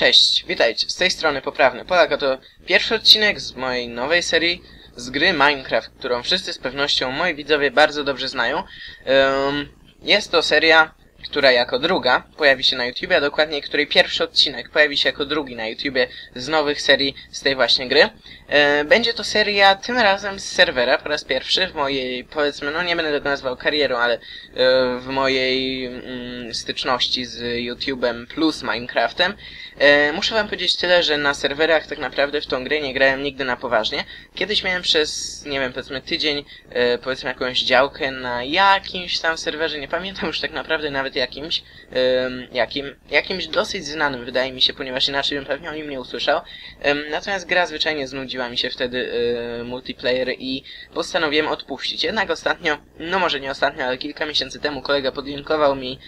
Cześć, witajcie, z tej strony Poprawny Polak, to pierwszy odcinek z mojej nowej serii z gry Minecraft, którą wszyscy z pewnością moi widzowie bardzo dobrze znają. Um, jest to seria, która jako druga pojawi się na YouTubie, a dokładniej której pierwszy odcinek pojawi się jako drugi na YouTubie z nowych serii z tej właśnie gry. E, będzie to seria tym razem z serwera po raz pierwszy w mojej, powiedzmy, no nie będę tego nazwał karierą, ale e, w mojej mm, styczności z YouTubem plus Minecraftem. E, muszę wam powiedzieć tyle, że na serwerach tak naprawdę w tą grę nie grałem nigdy na poważnie. Kiedyś miałem przez, nie wiem, powiedzmy tydzień, e, powiedzmy jakąś działkę na jakimś tam serwerze, nie pamiętam już tak naprawdę nawet jakimś, e, jakim, jakimś dosyć znanym wydaje mi się, ponieważ inaczej bym pewnie o nim nie usłyszał. Natomiast gra zwyczajnie znudziła mi się wtedy e, multiplayer i postanowiłem odpuścić. Jednak ostatnio, no może nie ostatnio, ale kilka miesięcy temu kolega podlinkował mi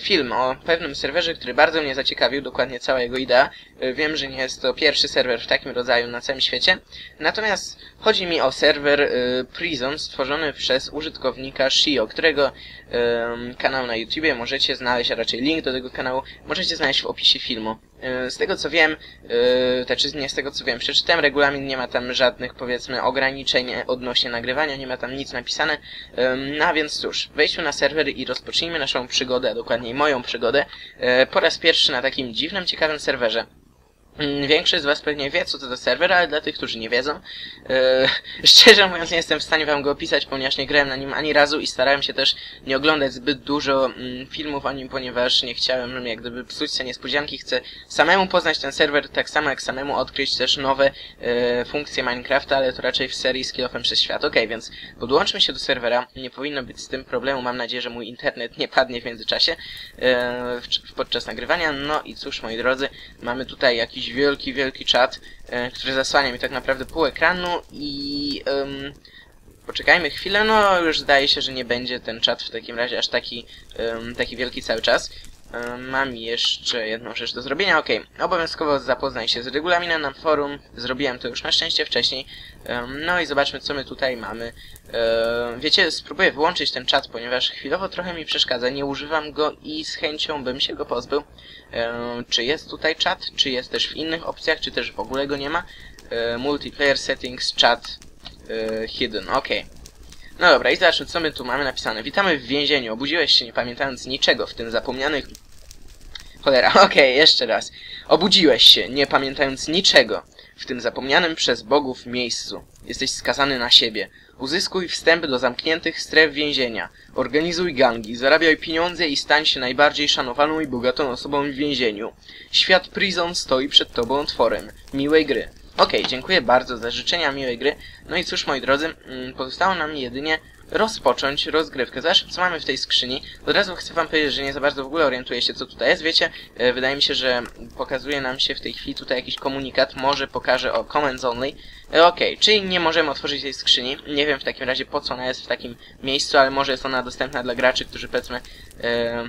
film o pewnym serwerze, który bardzo mnie zaciekawił, dokładnie cała jego idea. E, Wiem, że nie jest to pierwszy serwer w takim rodzaju na całym świecie, natomiast chodzi mi o serwer e, Prison stworzony przez użytkownika Shio, którego e, kanał na YouTubie możecie znaleźć, a raczej link do tego kanału możecie znaleźć w opisie filmu. Z tego co wiem, e, znaczy nie z tego co wiem, przeczytałem regulamin, nie ma tam żadnych powiedzmy ograniczeń odnośnie nagrywania, nie ma tam nic napisane. No a więc cóż, wejdźmy na serwer i rozpocznijmy naszą przygodę, a dokładniej moją przygodę, e, po raz pierwszy na takim dziwnym, ciekawym serwerze. Mm, Większość z Was pewnie wie, co to za serwer, ale dla tych, którzy nie wiedzą, e, szczerze mówiąc nie jestem w stanie Wam go opisać, ponieważ nie grałem na nim ani razu i starałem się też nie oglądać zbyt dużo mm, filmów o nim, ponieważ nie chciałem jak gdyby psuć sobie niespodzianki. Chcę samemu poznać ten serwer, tak samo jak samemu odkryć też nowe e, funkcje Minecrafta, ale to raczej w serii z Kilofem przez świat. Okej, więc podłączmy się do serwera. Nie powinno być z tym problemu. Mam nadzieję, że mój internet nie padnie w międzyczasie e, w, podczas nagrywania. No i cóż, moi drodzy, mamy tutaj jakiś wielki, wielki czat, e, który zasłania mi tak naprawdę pół ekranu i... em, Poczekajmy chwilę, no już zdaje się, że nie będzie ten czat w takim razie aż taki, em, taki wielki cały czas. Em, Mam jeszcze jedną rzecz do zrobienia, okej. Obowiązkowo zapoznaj się z regulaminem na forum, zrobiłem to już na szczęście wcześniej. Em, No i zobaczmy co my tutaj mamy. Em, Wiecie, spróbuję wyłączyć ten czat, ponieważ chwilowo trochę mi przeszkadza, nie używam go i z chęcią bym się go pozbył. Czy jest tutaj czat, czy jest też w innych opcjach, czy też w ogóle go nie ma? Multiplayer settings, chat, e, hidden, okej. No dobra, i zobaczmy, co my tu mamy napisane. Witamy w więzieniu. Obudziłeś się nie pamiętając niczego, w tym zapomnianych... Cholera, okej, jeszcze raz. Obudziłeś się, nie pamiętając niczego, w tym zapomnianym przez bogów miejscu. Jesteś skazany na siebie. Uzyskuj wstęp do zamkniętych stref więzienia. Organizuj gangi, zarabiaj pieniądze i stań się najbardziej szanowaną i bogatą osobą w więzieniu. Świat Prison stoi przed tobą otworem. Miłej gry. Okej, dziękuję bardzo za życzenia miłej gry. No i cóż, moi drodzy, mm, pozostało nam jedynie rozpocząć rozgrywkę. Zobacz, co mamy w tej skrzyni. Od razu chcę wam powiedzieć, że nie za bardzo w ogóle orientuję się, co tutaj jest. Wiecie, e, wydaje mi się, że pokazuje nam się w tej chwili tutaj jakiś komunikat. Może pokaże o comments only. E, Okej, czyli nie możemy otworzyć tej skrzyni. Nie wiem w takim razie, po co ona jest w takim miejscu, ale może jest ona dostępna dla graczy, którzy powiedzmy... E,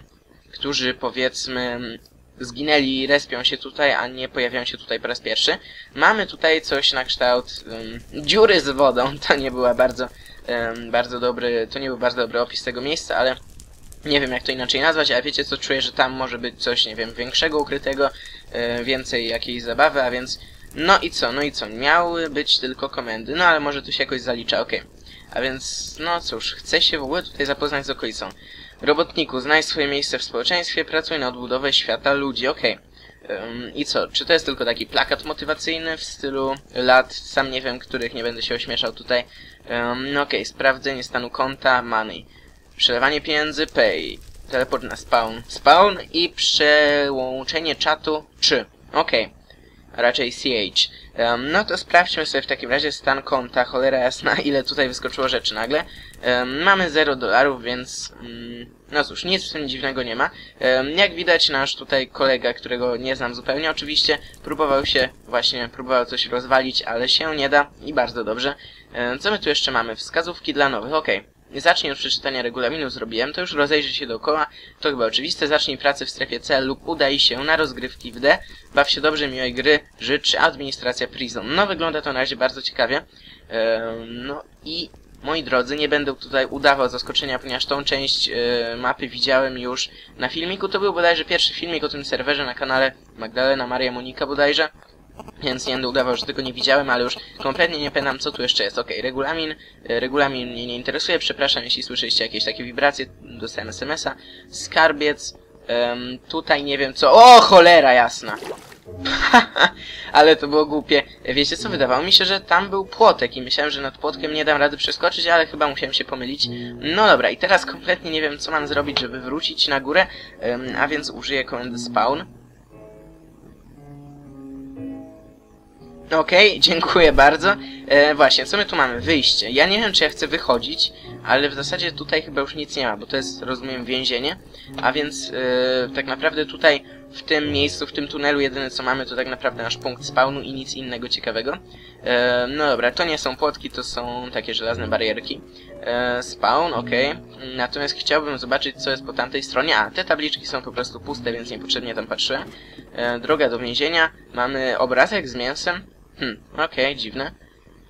którzy powiedzmy zginęli respią się tutaj, a nie pojawiają się tutaj po raz pierwszy. Mamy tutaj coś na kształt um, dziury z wodą. To nie była bardzo, um, bardzo dobry, to nie był bardzo dobry opis tego miejsca, ale nie wiem jak to inaczej nazwać, ale wiecie co, czuję, że tam może być coś, nie wiem, większego, ukrytego, e, więcej jakiejś zabawy, a więc... No i co, no i co, miały być tylko komendy, no ale może tu się jakoś zalicza, okej. A więc, no cóż, chcę się w ogóle tutaj zapoznać z okolicą. Robotniku, znajdź swoje miejsce w społeczeństwie, pracuj na odbudowę świata ludzi, okej. Ym, I co, czy to jest tylko taki plakat motywacyjny w stylu lat, sam nie wiem, których nie będę się ośmieszał tutaj. No okej, sprawdzenie stanu konta, money. Przelewanie pieniędzy, pay. Teleport na spawn. Spawn i przełączenie czatu, czy. Okej. A raczej CH. Em, no to sprawdźmy sobie w takim razie stan konta, cholera jasna, ile tutaj wyskoczyło rzeczy nagle. Em, mamy 0 dolarów, więc... Mm, no cóż, nic w tym dziwnego nie ma. Jak widać, nasz tutaj kolega, którego nie znam zupełnie oczywiście, próbował się, właśnie próbował coś rozwalić, ale się nie da i bardzo dobrze. Co my tu jeszcze mamy? Wskazówki dla nowych, okej. Zacznij od przeczytania regulaminu, zrobiłem to już, rozejrzyj się dookoła, to chyba oczywiste, zacznij pracę w strefie C lub udaj się na rozgrywki w D, baw się dobrze, miłej gry, życzy administracja Prison. No wygląda to na razie bardzo ciekawie, Ehm, no i moi drodzy, nie będę tutaj udawał zaskoczenia, ponieważ tą część e, mapy widziałem już na filmiku. To był bodajże pierwszy filmik o tym serwerze na kanale Magdalena Maria Monika bodajże. Więc nie będę udawał, że tego nie widziałem, ale już kompletnie nie pamiętam, co tu jeszcze jest. Ok, regulamin. e, Regulamin mnie nie interesuje. Przepraszam, jeśli słyszeliście jakieś takie wibracje. Dostałem SMS-a. Skarbiec. Em, tutaj nie wiem co. O, cholera jasna! ale to było głupie. Wiecie co, wydawało mi się, że tam był płotek i myślałem, że nad płotkiem nie dam rady przeskoczyć, ale chyba musiałem się pomylić. No dobra, i teraz kompletnie nie wiem, co mam zrobić, żeby wrócić na górę, em, a więc użyję komendy spawn. Okej, dziękuję bardzo. E, właśnie, co my tu mamy? Wyjście. Ja nie wiem, czy ja chcę wychodzić, ale w zasadzie tutaj chyba już nic nie ma, bo to jest, rozumiem, więzienie. A więc e, tak naprawdę tutaj, w tym miejscu, w tym tunelu, jedyne co mamy, to tak naprawdę nasz punkt spawnu i nic innego ciekawego. E, no dobra, to nie są płotki, to są takie żelazne barierki. E, spawn, okej. Natomiast chciałbym zobaczyć, co jest po tamtej stronie. A, te tabliczki są po prostu puste, więc niepotrzebnie tam patrzyłem. E, droga do więzienia. Mamy obrazek z mięsem. Hmm, okej, dziwne.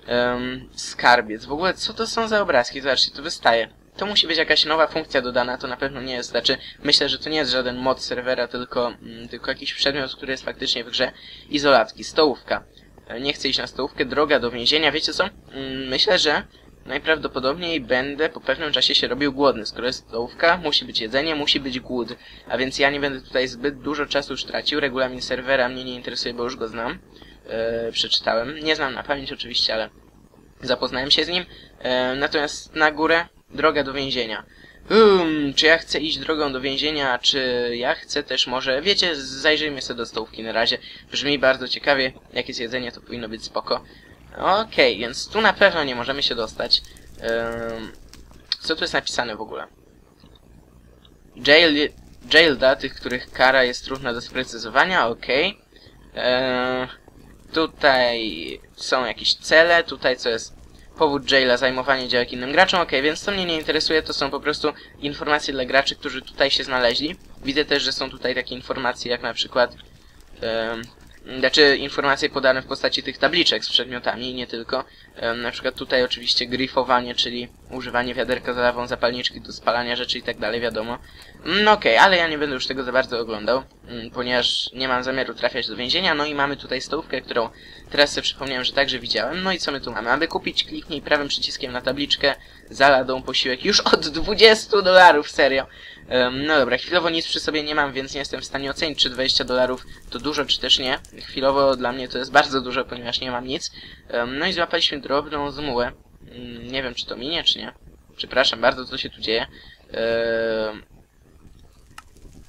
Um, skarbiec. W ogóle, co to są za obrazki? Zobaczcie, to wystaje. To musi być jakaś nowa funkcja dodana, to na pewno nie jest, znaczy, myślę, że to nie jest żaden mod serwera, tylko, mm, tylko jakiś przedmiot, który jest faktycznie w grze. Izolatki, stołówka. E, Nie chcę iść na stołówkę, droga do więzienia, wiecie co? Mm, Myślę, że najprawdopodobniej będę po pewnym czasie się robił głodny. Skoro jest stołówka, musi być jedzenie, musi być głód. A więc ja nie będę tutaj zbyt dużo czasu już tracił. Regulamin serwera mnie nie interesuje, bo już go znam. E, przeczytałem. Nie znam na pamięć oczywiście, ale zapoznałem się z nim. E, natomiast na górę droga do więzienia. Hmm, czy ja chcę iść drogą do więzienia, czy ja chcę też może... Wiecie, zajrzyjmy sobie do stołówki na razie. Brzmi bardzo ciekawie. Jak jest jedzenie, to powinno być spoko. Okej, więc tu na pewno nie możemy się dostać. Ym, co tu jest napisane w ogóle? Jail, jailda, tych, których kara jest trudna do sprecyzowania, okej. Eee, Tutaj są jakieś cele, tutaj co jest powód jaila, zajmowanie działek innym graczom, okej, więc to mnie nie interesuje, to są po prostu informacje dla graczy, którzy tutaj się znaleźli. Widzę też, że są tutaj takie informacje jak na przykład em, znaczy informacje podane w postaci tych tabliczek z przedmiotami, nie tylko. Em, na przykład tutaj oczywiście gryfowanie, czyli używanie wiaderka z lawą, zapalniczki do spalania rzeczy i tak dalej, wiadomo. No okej, ale ja nie będę już tego za bardzo oglądał, mm, ponieważ nie mam zamiaru trafiać do więzienia. No i mamy tutaj stołówkę, którą teraz sobie przypomniałem, że także widziałem. No i co my tu mamy? Aby kupić, kliknij prawym przyciskiem na tabliczkę za ladą posiłek już od 20 dolarów, serio. No dobra, chwilowo nic przy sobie nie mam, więc nie jestem w stanie ocenić, czy 20 dolarów to dużo, czy też nie. Chwilowo dla mnie to jest bardzo dużo, ponieważ nie mam nic. No i złapaliśmy drobną zmułę. Mm, Nie wiem, czy to minie, czy nie. Przepraszam bardzo, co się tu dzieje. Em,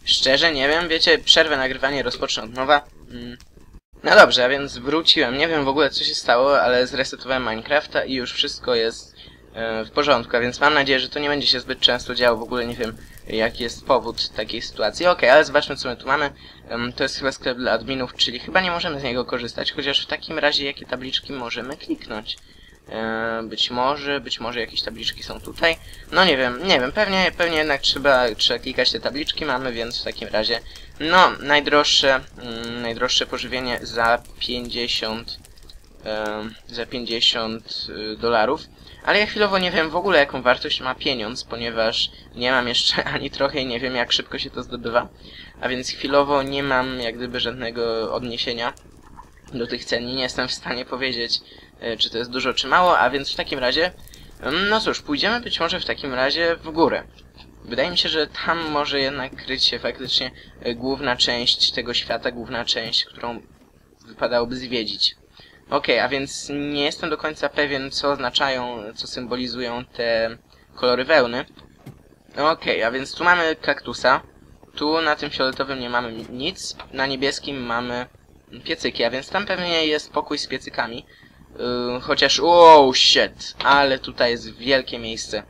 Szczerze, nie wiem, wiecie, przerwę nagrywanie, rozpocznę od nowa. Mm. No dobrze, a więc wróciłem. Nie wiem w ogóle co się stało, ale zresetowałem Minecrafta i już wszystko jest e, w porządku, a więc mam nadzieję, że to nie będzie się zbyt często działo. W ogóle nie wiem jaki jest powód takiej sytuacji. Okej, ale zobaczmy co my tu mamy. To jest chyba sklep dla adminów, czyli chyba nie możemy z niego korzystać, chociaż w takim razie jakie tabliczki możemy kliknąć. E, być może, być może jakieś tabliczki są tutaj. No nie wiem, nie wiem, pewnie, pewnie jednak trzeba, trzeba klikać te tabliczki, mamy, więc w takim razie, no, najdroższe, mm, najdroższe pożywienie za 50, em, za 50 y, dolarów. Ale ja chwilowo nie wiem w ogóle jaką wartość ma pieniądz, ponieważ nie mam jeszcze ani trochę i nie wiem jak szybko się to zdobywa. A więc chwilowo nie mam jak gdyby żadnego odniesienia do tych cen i nie jestem w stanie powiedzieć, e, czy to jest dużo, czy mało, a więc w takim razie, mm, no cóż, pójdziemy być może w takim razie w górę. Wydaje mi się, że tam może jednak kryć się faktycznie e, główna część tego świata, główna część, którą wypadałoby zwiedzić. Okej, a więc nie jestem do końca pewien, co oznaczają, co symbolizują te kolory wełny. Okej, a więc tu mamy kaktusa, tu na tym fioletowym nie mamy nic, na niebieskim mamy piecyki, a więc tam pewnie jest pokój z piecykami. Yy, chociaż, wow, shit, ale tutaj jest wielkie miejsce.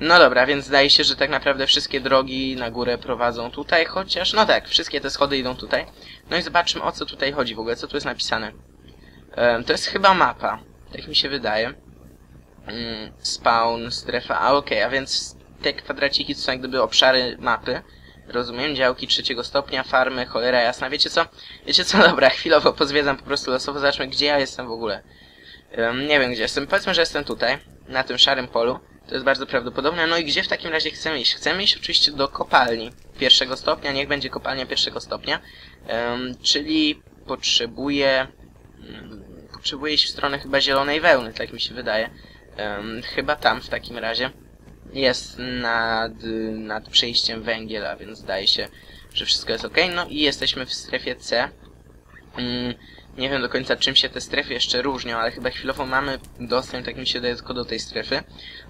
No dobra, więc zdaje się, że tak naprawdę wszystkie drogi na górę prowadzą tutaj, chociaż, no tak, wszystkie te schody idą tutaj. No i zobaczmy o co tutaj chodzi w ogóle, co tu jest napisane. To jest chyba mapa, tak mi się wydaje. Mm, spawn, strefa, a okej, a więc te kwadraciki to są jak gdyby obszary mapy. Rozumiem, działki trzeciego stopnia, farmy, cholera jasna. Wiecie co? Wiecie co? Dobra, chwilowo pozwiedzam po prostu losowo, zobaczmy gdzie ja jestem w ogóle. Nie wiem gdzie jestem, powiedzmy, że jestem tutaj. na tym szarym polu. To jest bardzo prawdopodobne. No i gdzie w takim razie chcemy iść? Chcemy iść oczywiście do kopalni pierwszego stopnia. Niech będzie kopalnia pierwszego stopnia. Um, czyli potrzebuję... Um, potrzebuję iść w stronę chyba zielonej wełny, tak mi się wydaje. Um, chyba tam w takim razie jest nad, nad przejściem węgiel, a więc zdaje się, że wszystko jest ok. No i jesteśmy w strefie C. Um, nie wiem do końca czym się te strefy jeszcze różnią, ale chyba chwilowo mamy dostęp, tak mi się wydaje, tylko do tej strefy.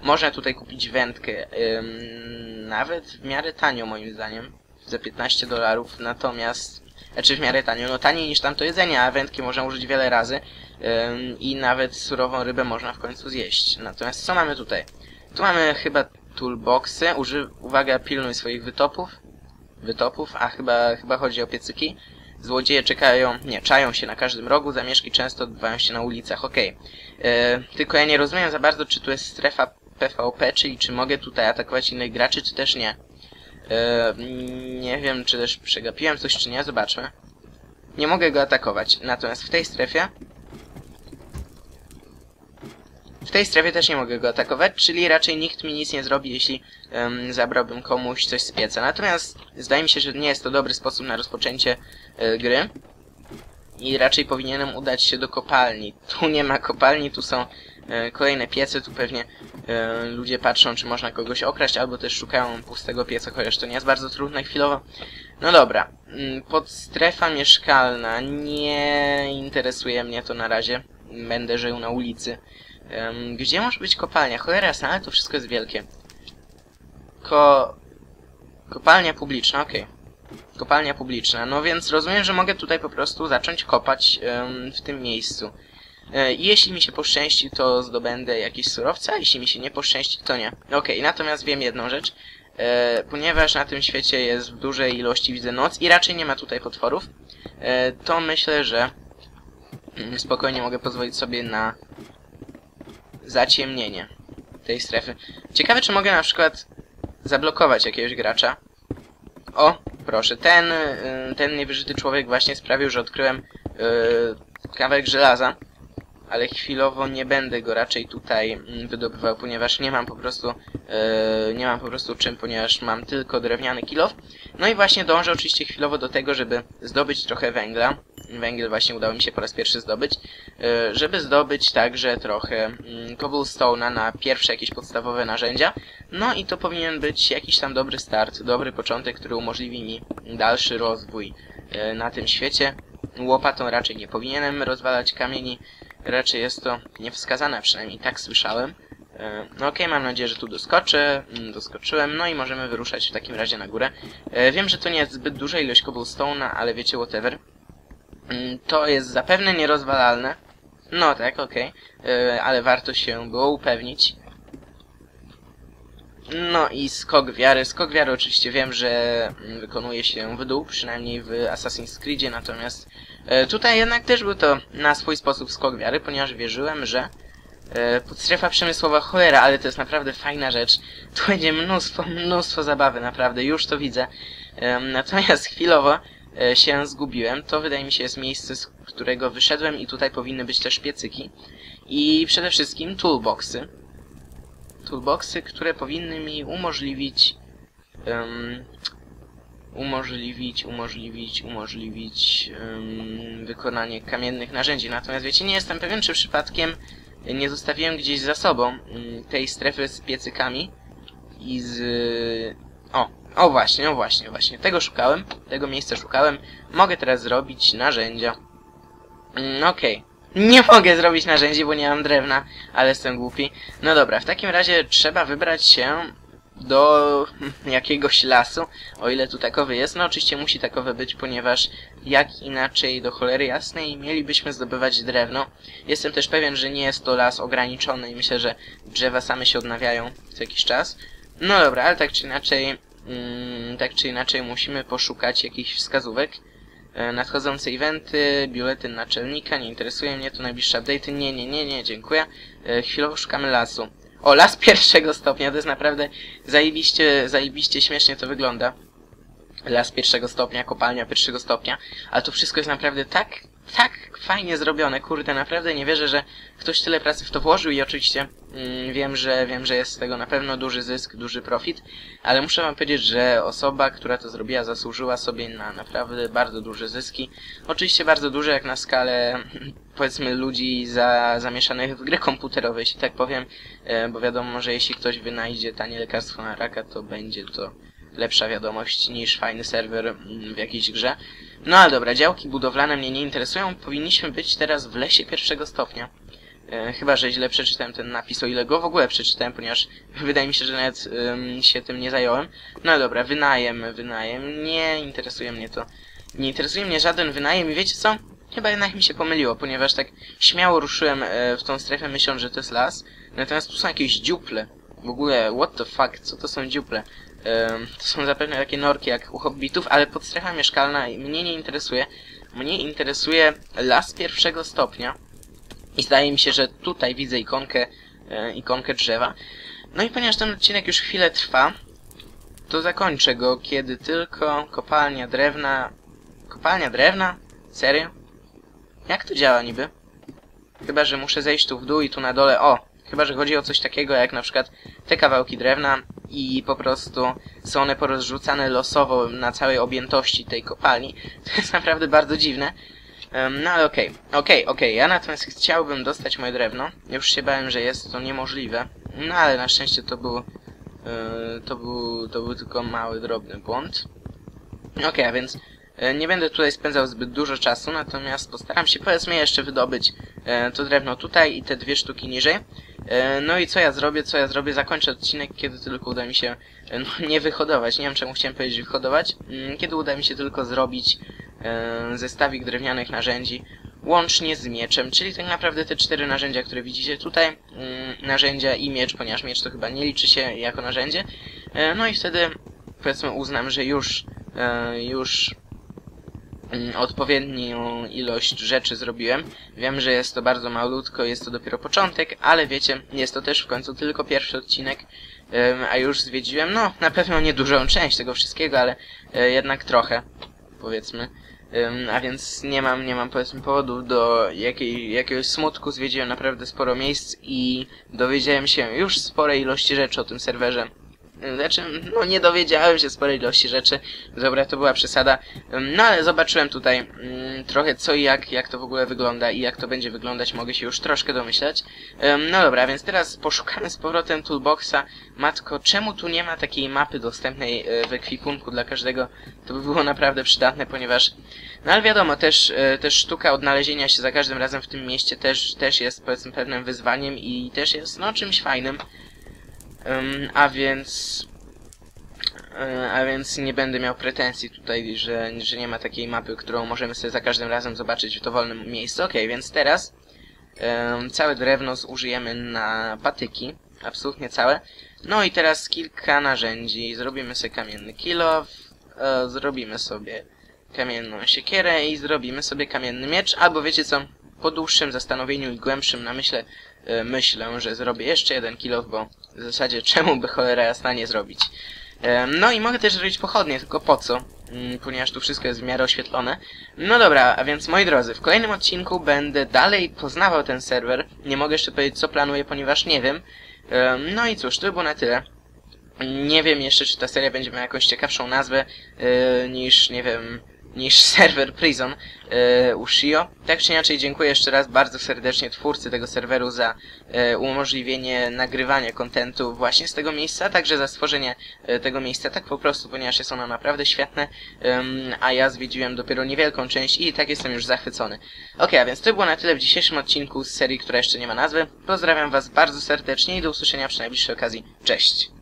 Można tutaj kupić wędkę, ym, nawet w miarę tanio moim zdaniem, za 15 dolarów, natomiast, znaczy w miarę tanio, no taniej niż tamto jedzenie, a wędki można użyć wiele razy ym, i nawet surową rybę można w końcu zjeść. Natomiast co mamy tutaj? Tu mamy chyba toolboxy, Uży uwaga, pilnuj swoich wytopów, wytopów, a chyba, chyba chodzi o piecyki. Złodzieje czekają, nie, czają się na każdym rogu, zamieszki często odbywają się na ulicach, okej. Okay. E, tylko ja nie rozumiem za bardzo, czy tu jest strefa PvP, czyli czy mogę tutaj atakować innych graczy, czy też nie. E, nie wiem, czy też przegapiłem coś, czy nie, zobaczmy. Nie mogę go atakować, natomiast w tej strefie w tej strefie też nie mogę go atakować, czyli raczej nikt mi nic nie zrobi, jeśli um, zabrałbym komuś coś z pieca. Natomiast zdaje mi się, że nie jest to dobry sposób na rozpoczęcie e, gry. I raczej powinienem udać się do kopalni. Tu nie ma kopalni, tu są kolejne piece, tu pewnie e, ludzie patrzą, czy można kogoś okraść, albo też szukają pustego pieca, chociaż to nie jest bardzo trudne chwilowo. No dobra, mm, podstrefa mieszkalna, nie interesuje mnie to na razie. Będę żył na ulicy. Gdzie może być kopalnia? Cholera jasna, ale to wszystko jest wielkie. Ko... Kopalnia publiczna, okej. Okay. Kopalnia publiczna. No więc rozumiem, że mogę tutaj po prostu zacząć kopać w tym miejscu. E, jeśli mi się poszczęści, to zdobędę jakieś surowce, a jeśli mi się nie poszczęści, to nie. Okej, okay, natomiast wiem jedną rzecz. E, ponieważ na tym świecie jest w dużej ilości, widzę noc i raczej nie ma tutaj potworów, e, to myślę, że mm, spokojnie mogę pozwolić sobie na zaciemnienie tej strefy. Ciekawe, czy mogę na przykład zablokować jakiegoś gracza. O, proszę, ten, y, ten niewyżyty człowiek właśnie sprawił, że odkryłem yy, kawałek żelaza ale chwilowo nie będę go raczej tutaj mm, wydobywał, ponieważ nie mam po prostu yy, nie mam po prostu czym, ponieważ mam tylko drewniany kilof. No i właśnie dążę oczywiście chwilowo do tego, żeby zdobyć trochę węgla. Węgiel właśnie udało mi się po raz pierwszy zdobyć, yy, żeby zdobyć także trochę yy, cobblestone'a na pierwsze jakieś podstawowe narzędzia. No i to powinien być jakiś tam dobry start, dobry początek, który umożliwi mi dalszy rozwój yy, na tym świecie. Łopatą raczej nie powinienem rozwalać kamieni, raczej jest to niewskazane, przynajmniej tak słyszałem. E, no okej, okay, mam nadzieję, że tu doskoczę. Mm, doskoczyłem, no i możemy wyruszać w takim razie na górę. E, wiem, że to nie jest zbyt duża ilość cobblestone'a, ale wiecie, whatever. Mm, to jest zapewne nierozwalalne. No tak, okej. Okay. E, ale warto się było upewnić. No i skok wiary. Skok wiary oczywiście wiem, że mm, wykonuje się w dół, przynajmniej w Assassin's Creedzie, natomiast e, tutaj jednak też był to na swój sposób skok wiary, ponieważ wierzyłem, że e, podstrefa przemysłowa cholera, ale to jest naprawdę fajna rzecz. Tu będzie mnóstwo, mnóstwo zabawy, naprawdę, już to widzę. E, natomiast chwilowo się zgubiłem. To wydaje mi się jest miejsce, z którego wyszedłem i tutaj powinny być też piecyki. I przede wszystkim toolboxy toolboxy, które powinny mi umożliwić um, umożliwić, umożliwić, umożliwić um, wykonanie kamiennych narzędzi. Natomiast wiecie, nie jestem pewien, czy przypadkiem nie zostawiłem gdzieś za sobą um, tej strefy z piecykami i z... O, o właśnie, o właśnie, właśnie. Tego szukałem, tego miejsca szukałem. Mogę teraz zrobić narzędzia. Mm, Okej. Okay. Nie mogę zrobić narzędzi, bo nie mam drewna, ale jestem głupi. No dobra, w takim razie trzeba wybrać się do jakiegoś lasu, o ile tu takowy jest. No oczywiście musi takowy być, ponieważ jak inaczej do cholery jasnej mielibyśmy zdobywać drewno. Jestem też pewien, że nie jest to las ograniczony i myślę, że drzewa same się odnawiają co jakiś czas. No dobra, ale tak czy inaczej, mm, tak czy inaczej musimy poszukać jakichś wskazówek. E, nadchodzące eventy, biuletyn naczelnika, nie interesuje mnie, to najbliższe update'y, nie, nie, nie, nie, dziękuję. E, chwilowo szukamy lasu. O, las pierwszego stopnia, to jest naprawdę zajebiście, zajebiście śmiesznie to wygląda. las pierwszego stopnia, kopalnia pierwszego stopnia, ale to wszystko jest naprawdę tak, tak fajnie zrobione, kurde, naprawdę nie wierzę, że ktoś tyle pracy w to włożył i oczywiście mm, wiem, że wiem, że jest z tego na pewno duży zysk, duży profit, ale muszę wam powiedzieć, że osoba, która to zrobiła, zasłużyła sobie na naprawdę bardzo duże zyski. Oczywiście bardzo duże jak na skalę powiedzmy ludzi za, zamieszanych w gry komputerowe, jeśli tak powiem, e, bo wiadomo, że jeśli ktoś wynajdzie tanie lekarstwo na raka, to będzie to lepsza wiadomość niż fajny serwer mm, w jakiejś grze. No ale dobra, działki budowlane mnie nie interesują. Powinniśmy być teraz w lesie pierwszego stopnia. E, chyba, że źle przeczytałem ten napis, o ile go w ogóle przeczytałem, ponieważ wydaje mi się, że nawet się tym nie zająłem. No dobra, wynajem, wynajem. Nie interesuje mnie to. Nie interesuje mnie żaden wynajem i wiecie co? Chyba jednak mi się pomyliło, ponieważ tak śmiało ruszyłem e, w tą strefę myśląc, że to jest las. Natomiast tu są jakieś dziuple. W ogóle, what the fuck, co to są dziuple? To są zapewne takie norki jak u hobbitów, ale podstrecha mieszkalna mnie nie interesuje. Mnie interesuje las pierwszego stopnia. I zdaje mi się, że tutaj widzę ikonkę, e, ikonkę drzewa. No i ponieważ ten odcinek już chwilę trwa, to zakończę go, kiedy tylko kopalnia drewna... Kopalnia drewna? Serio? Jak to działa niby? Chyba, że muszę zejść tu w dół i tu na dole... O! Chyba, że chodzi o coś takiego jak na przykład te kawałki drewna i po prostu są one porozrzucane losowo na całej objętości tej kopalni. To jest naprawdę bardzo dziwne. Um, no ale okej, okay. okej, okay, okej. Okay. Ja natomiast chciałbym dostać moje drewno. Już się bałem, że jest to niemożliwe. No ale na szczęście to był... Yy, to był, to był tylko mały, drobny błąd. Okej, a więc nie będę tutaj spędzał zbyt dużo czasu, natomiast postaram się powiedzmy jeszcze wydobyć e, to drewno tutaj i te dwie sztuki niżej. E, no i co ja zrobię, co ja zrobię, zakończę odcinek, kiedy tylko uda mi się, no nie wyhodować, nie wiem czemu chciałem powiedzieć wyhodować, mm, kiedy uda mi się tylko zrobić zestawik drewnianych narzędzi, łącznie z mieczem, czyli tak naprawdę te cztery narzędzia, które widzicie tutaj, mm, narzędzia i miecz, ponieważ miecz to chyba nie liczy się jako narzędzie, no i wtedy powiedzmy uznam, że już, już odpowiednią ilość rzeczy zrobiłem. Wiem, że jest to bardzo malutko, jest to dopiero początek, ale wiecie, jest to też w końcu tylko pierwszy odcinek, a już zwiedziłem, no, na pewno nie dużą część tego wszystkiego, ale e, jednak trochę, powiedzmy. A więc nie mam, nie mam powiedzmy powodów do jakiej, jakiegoś smutku, zwiedziłem naprawdę sporo miejsc i dowiedziałem się już sporej ilości rzeczy o tym serwerze. Znaczy, no nie dowiedziałem się sporej ilości rzeczy. Dobra, to była przesada. No ale zobaczyłem tutaj mm, trochę co i jak, jak to w ogóle wygląda i jak to będzie wyglądać, mogę się już troszkę domyślać. No dobra, więc teraz poszukamy z powrotem toolboxa. Matko, czemu tu nie ma takiej mapy dostępnej e, w ekwipunku dla każdego? To by było naprawdę przydatne, ponieważ... No ale wiadomo, też, e, też sztuka odnalezienia się za każdym razem w tym mieście też, też jest powiedzmy pewnym wyzwaniem i też jest no czymś fajnym. Um, a więc... A więc nie będę miał pretensji tutaj, że, że nie ma takiej mapy, którą możemy sobie za każdym razem zobaczyć w dowolnym miejscu. Ok, więc teraz um, całe drewno zużyjemy na patyki. Absolutnie całe. No i teraz kilka narzędzi. Zrobimy sobie kamienny kilow, e, zrobimy sobie kamienną siekierę i zrobimy sobie kamienny miecz, albo wiecie co, po dłuższym zastanowieniu i głębszym namyśle e, myślę, że zrobię jeszcze jeden kilow, bo w zasadzie czemu by cholera jasna nie zrobić. No i mogę też zrobić pochodnie, tylko po co? Mm, ponieważ tu wszystko jest w miarę oświetlone. No dobra, a więc moi drodzy, w kolejnym odcinku będę dalej poznawał ten serwer. Nie mogę jeszcze powiedzieć co planuję, ponieważ nie wiem. No i cóż, to by było na tyle. Nie wiem jeszcze, czy ta seria będzie miała jakąś ciekawszą nazwę e, niż, nie wiem, niż serwer Prison e, Ushio. Tak czy inaczej dziękuję jeszcze raz bardzo serdecznie twórcy tego serweru za e, umożliwienie nagrywania kontentu właśnie z tego miejsca, także za stworzenie e, tego miejsca tak po prostu, ponieważ jest ono naprawdę świetne, a ja zwiedziłem dopiero niewielką część i tak jestem już zachwycony. Ok, a więc to było na tyle w dzisiejszym odcinku z serii, która jeszcze nie ma nazwy. Pozdrawiam Was bardzo serdecznie i do usłyszenia przy najbliższej okazji. Cześć!